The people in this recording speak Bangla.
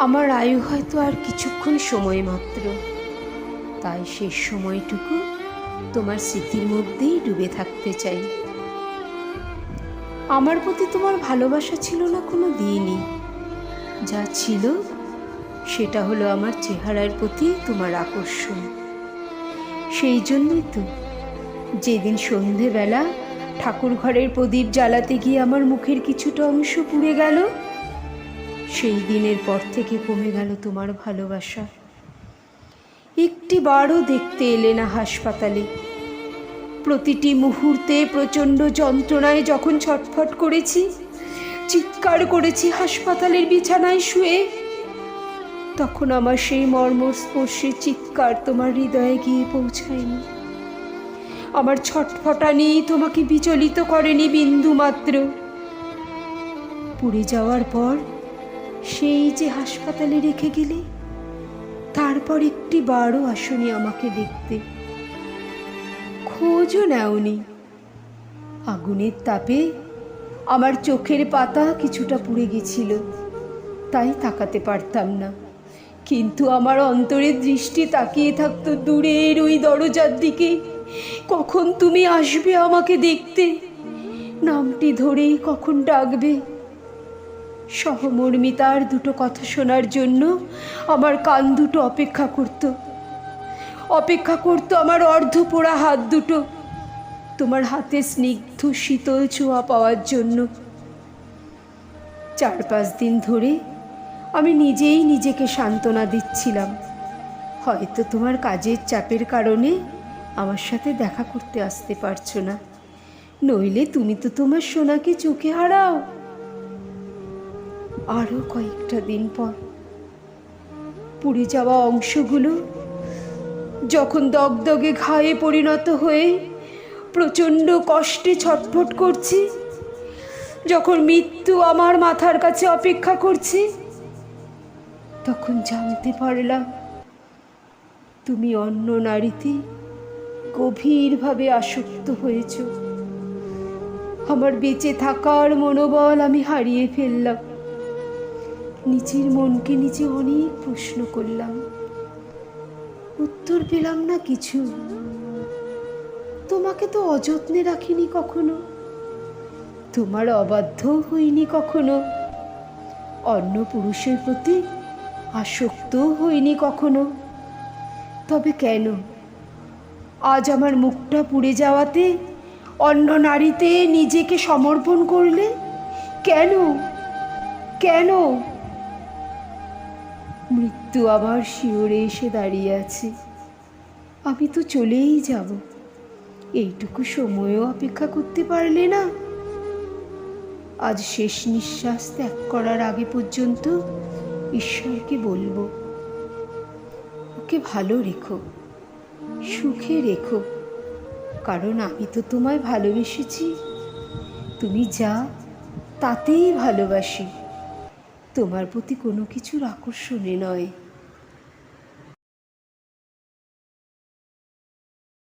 আমার আয়ু হয়তো আর কিছুক্ষণ সময় মাত্র। তাই শেষ সময়টুকু তোমার স্মৃতির মধ্যেই ডুবে থাকতে চাই। আমার প্রতি তোমার ভালোবাসা ছিল না কোনো দিনই। যা ছিল, সেটা হলো আমার চেহারার প্রতি তোমার আকর্ষণ। সেই জন্যই তো যেদিন সন্ধেবেলা ঠাকুর ঘরের প্রদীপ জ্বালাতে গিয়ে আমার মুখের কিছুটা অংশ পুড়ে গেল সেই দিনের পর থেকে কমে গেল তোমার ভালোবাসা। একটি বারও দেখতে এলে না হাসপাতালে। প্রতিটি মুহূর্তে প্রচণ্ড যন্ত্রণায় যখন ছটফট করেছি, চিৎকার করেছি হাসপাতালের বিছানায় শুয়ে, তখন আমার সেই মর্মস্পর্শে চিৎকার তোমার হৃদয়ে গিয়ে পৌঁছায়নি। আমার ছটফটানি তোমাকে বিচলিত করেনি বিন্দু মাত্র পুড়ে যাওয়ার পর সেই যে হাসপাতালে রেখে গেলে, তারপর একটি বারও আসনি আমাকে দেখতে। খোঁজও নেওনি। আগুনের তাপে আমার চোখের পাতা কিছুটা পুড়ে গেছিল, তাই তাকাতে পারতাম না। কিন্তু আমার অন্তরের দৃষ্টি তাকিয়ে থাকতো দূরের ওই দরজার দিকে। কখন তুমি আসবে আমাকে দেখতে? নামটি ধরেই কখন ডাকবে? সহমর্মিতার দুটো কথা শোনার জন্য আমার কান দুটো অপেক্ষা করত। অপেক্ষা করতো আমার অর্ধপোড়া হাত দুটো। তোমার হাতে স্নিগ্ধ শীতল ছোঁয়া পাওয়ার জন্য। চার পাঁচ দিন ধরে আমি নিজেই নিজেকে সান্ত্বনা দিচ্ছিলাম। হয়তো তোমার কাজের চাপের কারণে আমার সাথে দেখা করতে আসতে পারছ না। নইলে তুমি তো তোমার সোনাকে চোখে হারাও। আরও কয়েকটা দিন পর পুড়ে যাওয়া অংশগুলো যখন দগদগে ঘায়ে পরিণত হয়ে প্রচণ্ড কষ্টে ছটফট করছি, যখন মৃত্যু আমার মাথার কাছে অপেক্ষা করছি, তখন জানতে পারলাম তুমি অন্য নারীতে গভীরভাবে আসক্ত হয়েছ। আমার বেঁচে থাকার মনোবল আমি হারিয়ে ফেললাম। নিজের মনকে নিজে অনেক প্রশ্ন করলাম। উত্তর পেলাম না কিছু। তোমাকে তো অযত্নে রাখিনি কখনো। তোমার অবাধ্য হইনি কখনো। অন্য পুরুষের প্রতি আসক্ত হইনি কখনো। তবে কেন? আজ আমার মুখটা পুড়ে যাওয়াতে অন্য নারীতে নিজেকে সমর্পণ করলে কেন? কেন? মৃত্যু আবার শিওরে এসে দাঁড়িয়ে আছে। আমি তো চলেই যাব। এইটুকু সময়ও অপেক্ষা করতে পারলে না? আজ শেষ নিঃশ্বাস ত্যাগ করার আগে পর্যন্ত ঈশ্বরকে বলব, ওকে ভালো রেখো, সুখে রেখো। কারণ আমি তো তোমায় ভালোবেসেছি। তুমি যা, তাতেই ভালোবাসি। তোমার প্রতি কোনো কিছুর আকর্ষণে নয়।